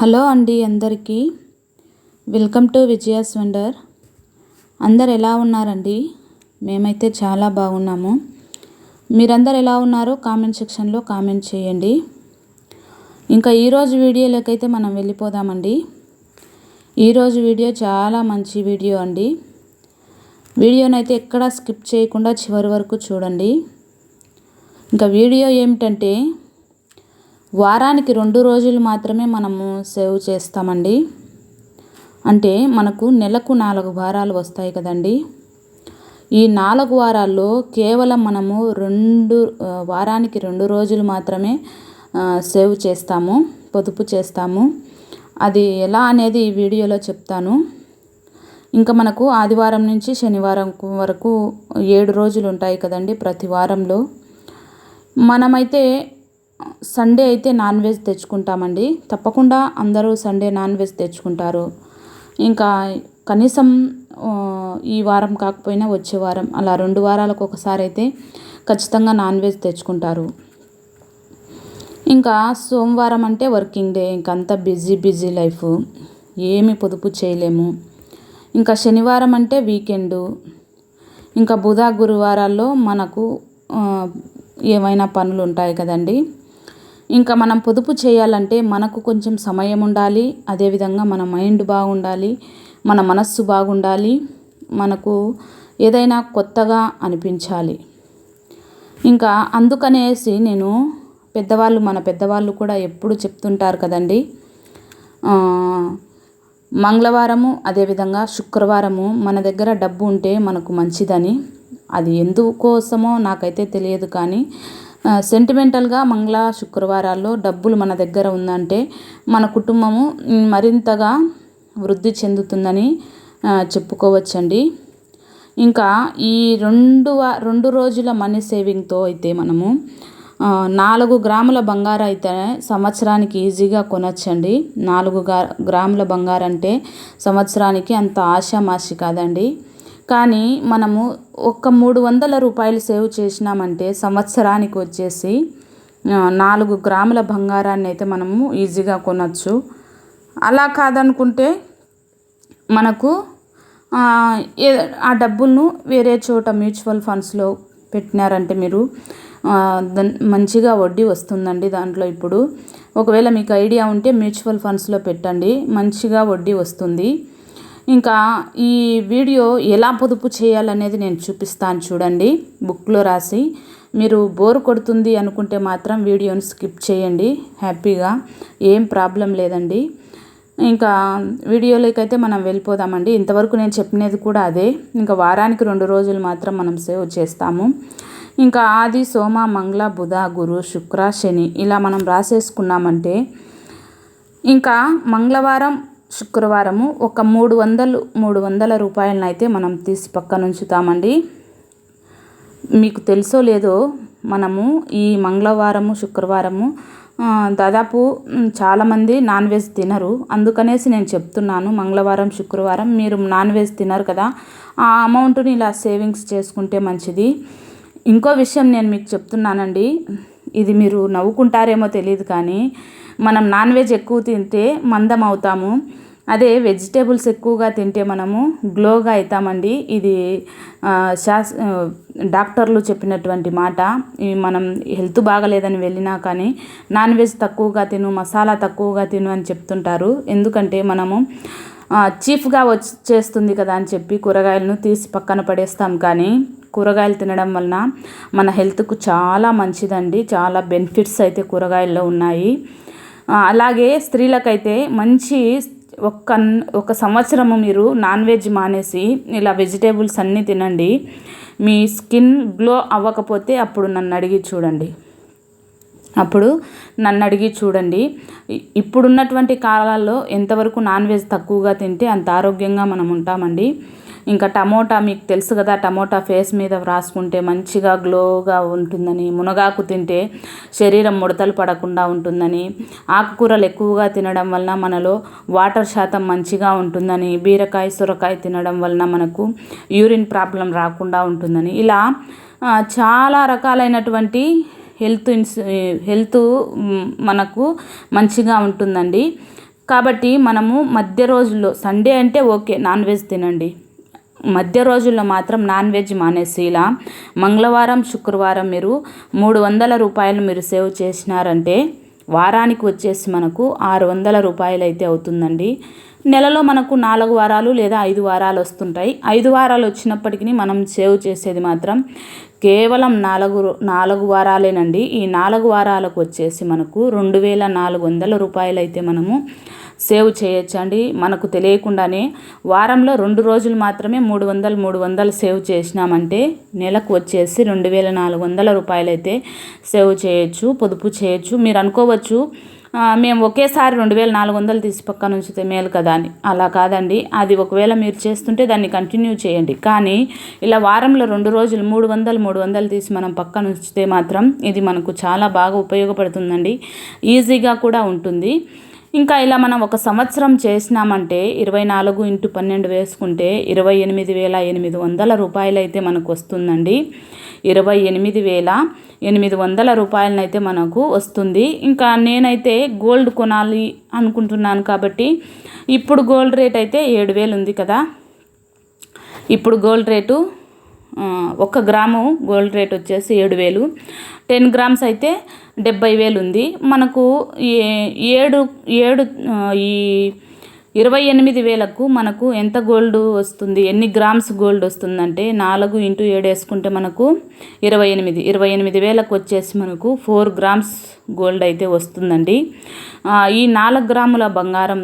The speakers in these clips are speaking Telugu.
హలో అండి అందరికీ. Welcome to Vijaya's wonder. అందరు ఎలా ఉన్నారండి? మేమైతే చాలా బాగున్నాము. మీరందరు ఎలా ఉన్నారో కామెంట్ సెక్షన్లో కామెంట్ చేయండి. ఇంకా ఈరోజు వీడియోలోకైతే మనం వెళ్ళిపోదామండి. ఈరోజు వీడియో చాలా మంచి వీడియో అండి. వీడియోనైతే ఎక్కడా స్కిప్ చేయకుండా చివరి వరకు చూడండి. ఇంకా వీడియో ఏమిటంటే వారానికి రెండు రోజులు మాత్రమే మనము సేవ్ చేస్తామండి. అంటే మనకు నెలకు నాలుగు వారాలు వస్తాయి కదండి. ఈ నాలుగు వారాల్లో కేవలం మనము రెండు వారానికి రెండు రోజులు మాత్రమే సేవ్ చేస్తాము పొదుపు చేస్తాము. అది ఎలా అనేది ఈ వీడియోలో చెప్తాను. ఇంకా మనకు ఆదివారం నుంచి శనివారం వరకు ఏడు రోజులు ఉంటాయి కదండి ప్రతి వారంలో. మనమైతే సండే అయితే నాన్ వెజ్ తెచ్చుకుంటామండి. తప్పకుండా అందరూ సండే నాన్ వెజ్ తెచ్చుకుంటారు. ఇంకా కనీసం ఈ వారం కాకపోయినా వచ్చే వారం అలా రెండు వారాలకు ఒకసారి అయితే ఖచ్చితంగా నాన్ వెజ్ తెచ్చుకుంటారు. ఇంకా సోమవారం అంటే వర్కింగ్ డే ఇంకంతా బిజీ బిజీ లైఫ్. ఏమి పొదుపు చేయలేము. ఇంకా శనివారం అంటే వీకెండు. ఇంకా బుధ గురువారాల్లో మనకు ఏమైనా పనులు ఉంటాయి కదండి. ఇంకా మనం పొదుపు చేయాలంటే మనకు కొంచెం సమయం ఉండాలి అదేవిధంగా మన మైండ్ బాగుండాలి మన మనస్సు బాగుండాలి మనకు ఏదైనా కొత్తగా అనిపించాలి. ఇంకా అందుకనేసి నేను పెద్దవాళ్ళు మన పెద్దవాళ్ళు కూడా ఎప్పుడు చెప్తుంటారు కదండి మంగళవారము అదేవిధంగా శుక్రవారము మన దగ్గర డబ్బు ఉంటే మనకు మంచిదని. అది ఎందుకోసమో నాకైతే తెలియదు కానీ సెంటిమెంటల్గా మంగళ శుక్రవారాల్లో డబ్బులు మన దగ్గర ఉందంటే మన కుటుంబము మరింతగా వృద్ధి చెందుతుందని చెప్పుకోవచ్చండి. ఇంకా ఈ రెండు రెండు రోజుల మనీ సేవింగ్తో అయితే మనము నాలుగు గ్రాముల బంగారం అయితే సంవత్సరానికి ఈజీగా కొనొచ్చండి. నాలుగు గ్రాముల బంగారం అంటే సంవత్సరానికి అంత ఆషామాషి కాదండి. కానీ మనము ఒక మూడు వందల రూపాయలు సేవ్ చేసినామంటే సంవత్సరానికి వచ్చేసి నాలుగు గ్రాముల బంగారాన్ని అయితే మనము ఈజీగా కొనచ్చు. అలా కాదనుకుంటే మనకు ఆ డబ్బులను వేరే చోట మ్యూచువల్ ఫండ్స్లో పెట్టినారంటే మీరు మంచిగా వడ్డీ వస్తుందండి దాంట్లో ఇప్పుడు. ఒకవేళ మీకు ఐడియా ఉంటే మ్యూచువల్ ఫండ్స్లో పెట్టండి మంచిగా వడ్డీ వస్తుంది. ఇంకా ఈ వీడియో ఎలా పొదుపు చేయాలనేది నేను చూపిస్తాను చూడండి. బుక్లో రాసి మీరు బోర్ కొడుతుంది అనుకుంటే మాత్రం వీడియోని స్కిప్ చేయండి. హ్యాపీగా ఏం ప్రాబ్లం లేదండి. ఇంకా వీడియోలోకి అయితే మనం వెళ్ళిపోదామండి. ఇంతవరకు నేను చెప్పినది కూడా అదే. ఇంకా వారానికి రెండు రోజులు మాత్రం మనం సేవ్ చేస్తాము. ఇంకా ఆది సోమ మంగళ బుధ గురు శుక్ర శని ఇలా మనం రాసేసుకున్నామంటే ఇంకా మంగళవారం శుక్రవారము ఒక మూడు వందలు మూడు వందల రూపాయలను అయితే మనం తీసి పక్కన ఉంచుతామండి. మీకు తెలుసో లేదో మనము ఈ మంగళవారము శుక్రవారము దాదాపు చాలామంది నాన్ వెజ్ తినరు. అందుకనేసి నేను చెప్తున్నాను మంగళవారం శుక్రవారం మీరు నాన్ వెజ్ తినరు కదా. ఆ అమౌంట్ని ఇలా సేవింగ్స్ చేసుకుంటే మంచిది. ఇంకో విషయం నేను మీకు చెప్తున్నానండి. ఇది మీరు నవ్వుకుంటారేమో తెలియదు కానీ మనం నాన్ వెజ్ ఎక్కువ తింటే మందం అవుతాము అదే వెజిటేబుల్స్ ఎక్కువగా తింటే మనము గ్లోగా అవుతామండి ఇది శాస్ డాక్టర్లు చెప్పినటువంటి మాట. మనం హెల్త్ బాగలేదని వెళ్ళినా కానీ నాన్ వెజ్ తక్కువగా తిను మసాలా తక్కువగా తిను అని చెప్తుంటారు. ఎందుకంటే మనము చీఫ్గా వచ్చేస్తుంది కదా అని చెప్పి కూరగాయలను తీసి పక్కన పడేస్తాం. కానీ కూరగాయలు తినడం వలన మన హెల్త్కు చాలా మంచిదండి. చాలా బెనిఫిట్స్ అయితే కూరగాయల్లో ఉన్నాయి. అలాగే స్త్రీలకైతే మంచి ఒక్క ఒక సంవత్సరము మీరు నాన్ వెజ్ మానేసి ఇలా వెజిటేబుల్స్ అన్నీ తినండి. మీ స్కిన్ గ్లో అవ్వకపోతే అప్పుడు నన్ను అడిగి చూడండి. అప్పుడు నన్ను అడిగి చూడండి. ఇప్పుడున్నటువంటి కాలాల్లో ఎంతవరకు నాన్ వెజ్ తక్కువగా తింటే అంత ఆరోగ్యంగా మనం ఉంటామండి. ఇంకా టమోటా మీకు తెలుసు కదా టమోటా ఫేస్ మీద రాసుకుంటే మంచిగా గ్లోగా ఉంటుందని మునగాకు తింటే శరీరం ముడతలు పడకుండా ఉంటుందని ఆకుకూరలు ఎక్కువగా తినడం వలన మనలో వాటర్ శాతం మంచిగా ఉంటుందని బీరకాయ సొరకాయ తినడం వలన మనకు యూరిన్ ప్రాబ్లం రాకుండా ఉంటుందని. ఇలా చాలా రకాలైనటువంటి హెల్త్ ఇన్స్ హెల్త్ మనకు మంచిగా ఉంటుందండి. కాబట్టి మనము మధ్య రోజుల్లో సండే అంటే ఓకే నాన్ వెజ్ తినండి. మధ్య రోజుల్లో మాత్రం నాన్ వెజ్ మానేసి ఇలా మంగళవారం శుక్రవారం మీరు మూడు వందల రూపాయలు మీరు సేవ్ చేసినారంటే వారానికి వచ్చేసి మనకు ఆరు వందల రూపాయలు అయితే అవుతుందండి. నెలలో మనకు నాలుగు వారాలు లేదా ఐదు వారాలు వస్తుంటాయి. ఐదు వారాలు వచ్చినప్పటికీ మనం సేవ్ చేసేది మాత్రం కేవలం నాలుగు నాలుగు వారాలేనండి. ఈ నాలుగు వారాలకు వచ్చేసి మనకు రెండు వేల నాలుగు వందల రూపాయలు అయితే మనము సేవ్ చేయొచ్చండి. మనకు తెలియకుండానే వారంలో రెండు రోజులు మాత్రమే మూడు వందలు మూడు వందలు సేవ్ చేసినామంటే నెలకు వచ్చేసి రెండు వేల నాలుగు వందల రూపాయలు అయితే సేవ్ చేయొచ్చు పొదుపు చేయొచ్చు. మీరు అనుకోవచ్చు మేము ఒకేసారి రెండు వేల నాలుగు వందలు తీసి పక్కన ఉంచితే మేలు కదా అని. అలా కాదండి. అది ఒకవేళ మీరు చేస్తుంటే దాన్ని కంటిన్యూ చేయండి. కానీ ఇలా వారంలో రెండు రోజులు మూడు వందలు మూడు వందలు తీసి మనం పక్కన ఉంచితే మాత్రం ఇది మనకు చాలా బాగా ఉపయోగపడుతుందండి. ఈజీగా కూడా ఉంటుంది. ఇంకా ఇలా మనం ఒక సంవత్సరం చేసినామంటే ఇరవై నాలుగు ఇంటూ పన్నెండు వేసుకుంటే ఇరవై ఎనిమిది వేల ఎనిమిది వందల రూపాయలు అయితే మనకు వస్తుందండి. ఇరవై ఎనిమిది వేల ఎనిమిది వందల రూపాయలనైతే మనకు వస్తుంది. ఇంకా నేనైతే గోల్డ్ కొనాలి అనుకుంటున్నాను కాబట్టి ఇప్పుడు గోల్డ్ రేట్ అయితే ఏడు వేలు ఉంది కదా. ఇప్పుడు గోల్డ్ రేటు ఒక గ్రాము గోల్డ్ రేట్ వచ్చేసి ఏడు వేలు. టెన్ గ్రామ్స్ అయితే డెబ్బై వేలు ఉంది. మనకు ఏడు ఏడు ఈ ఇరవై ఎనిమిది వేలకు మనకు ఎంత గోల్డ్ వస్తుంది? ఎన్ని గ్రామ్స్ గోల్డ్ వస్తుందంటే నాలుగు ఇంటూ ఏడు వేసుకుంటే మనకు ఇరవై ఎనిమిది. ఇరవై ఎనిమిది వేలకు వచ్చేసి మనకు ఫోర్ గ్రామ్స్ గోల్డ్ అయితే వస్తుందండి. ఈ నాలుగు గ్రాముల బంగారం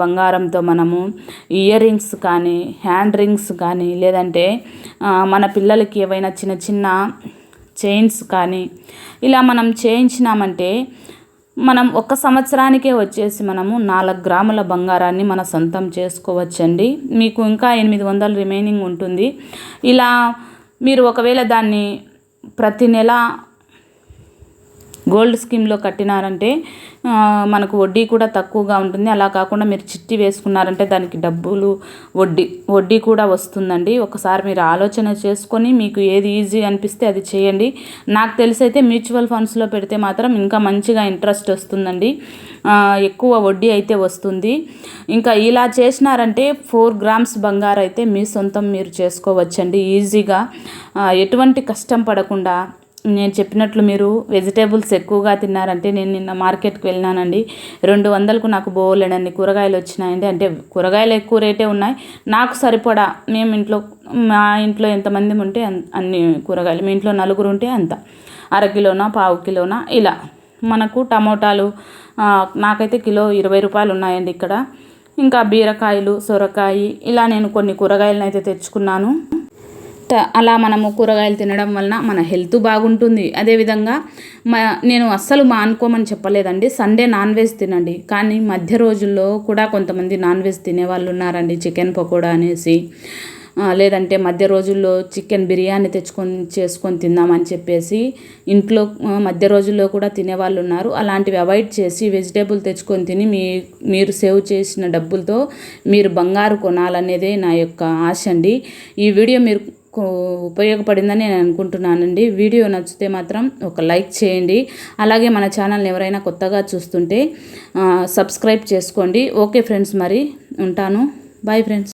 బంగారంతో మనము ఇయర్ రింగ్స్ కానీ హ్యాండ్ రింగ్స్ కానీ లేదంటే మన పిల్లలకి ఏవైనా చిన్న చిన్న చైన్స్ కానీ ఇలా మనం చేయించినామంటే మనం ఒక సంవత్సరానికే వచ్చేసి మనము నాలుగు గ్రాముల బంగారాన్ని మన సొంతం చేసుకోవచ్చండి. మీకు ఇంకా ఎనిమిది వందలు రిమైనింగ్ ఉంటుంది. ఇలా మీరు ఒకవేళ దాన్ని ప్రతి నెల గోల్డ్ స్కీమ్లో కట్టినారంటే మనకు వడ్డీ కూడా తక్కువగా ఉంటుంది. అలా కాకుండా మీరు చిట్టి వేసుకున్నారంటే దానికి డబ్బులు వడ్డీ వడ్డీ కూడా వస్తుందండి. ఒకసారి మీరు ఆలోచన చేసుకొని మీకు ఏది ఈజీ అనిపిస్తే అది చేయండి. నాకు తెలిసి అయితే మ్యూచువల్ ఫండ్స్లో పెడితే మాత్రం ఇంకా మంచిగా ఇంట్రెస్ట్ వస్తుందండి. ఎక్కువ వడ్డీ అయితే వస్తుంది. ఇంకా ఇలా చేసినారంటే ఫోర్ గ్రామ్స్ బంగారు అయితే మీ సొంతం మీరు చేసుకోవచ్చండి. ఈజీగా ఎటువంటి కష్టం పడకుండా నేను చెప్పినట్లు మీరు వెజిటేబుల్స్ ఎక్కువగా తిన్నారంటే నేను నిన్న మార్కెట్కి వెళ్ళినానండి. రెండు వందలకు నాకు బోలెడన్ని కూరగాయలు వచ్చినాయండి. అంటే కూరగాయలు ఎక్కువ రేటే ఉన్నాయి. నాకు సరిపడా మేము ఇంట్లో మా ఇంట్లో ఎంతమంది ఉంటే అన్ని కూరగాయలు మీ ఇంట్లో నలుగురు ఉంటే అంత. అర కిలోనా పావు కిలోనా ఇలా. మనకు టమోటాలు నాకైతే కిలో ఇరవై రూపాయలు ఉన్నాయండి ఇక్కడ. ఇంకా బీరకాయలు సొరకాయ ఇలా నేను కొన్ని కూరగాయలను అయితే తెచ్చుకున్నాను. అలా మనము కూరగాయలు తినడం వలన మన హెల్త్ బాగుంటుంది. అదేవిధంగా మా నేను అస్సలు మానుకోమని చెప్పలేదండి. సండే నాన్ వెజ్ తినండి. కానీ మధ్య రోజుల్లో కూడా కొంతమంది నాన్ వెజ్ తినేవాళ్ళు ఉన్నారండి. చికెన్ పకోడా అనేసి. లేదంటే మధ్య రోజుల్లో చికెన్ బిర్యానీ తెచ్చుకొని చేసుకొని తిందామని చెప్పేసి ఇంట్లో మధ్య రోజుల్లో కూడా తినేవాళ్ళు ఉన్నారు. అలాంటివి అవాయిడ్ చేసి వెజిటేబుల్ తెచ్చుకొని తిని మీ మీరు సేవ్ చేసిన డబ్బులతో మీరు బంగారు కొనాలనేదే నా యొక్క ఆశ అండి. ఈ వీడియో మీరు ఉపయోగపడిందని నేను అనుకుంటున్నానండి. వీడియో నచ్చితే మాత్రం ఒక లైక్ చేయండి. అలాగే మన ఛానల్ని ఎవరైనా కొత్తగా చూస్తుంటే సబ్స్క్రైబ్ చేసుకోండి. ఓకే ఫ్రెండ్స్ మరి ఉంటాను. Bye friends.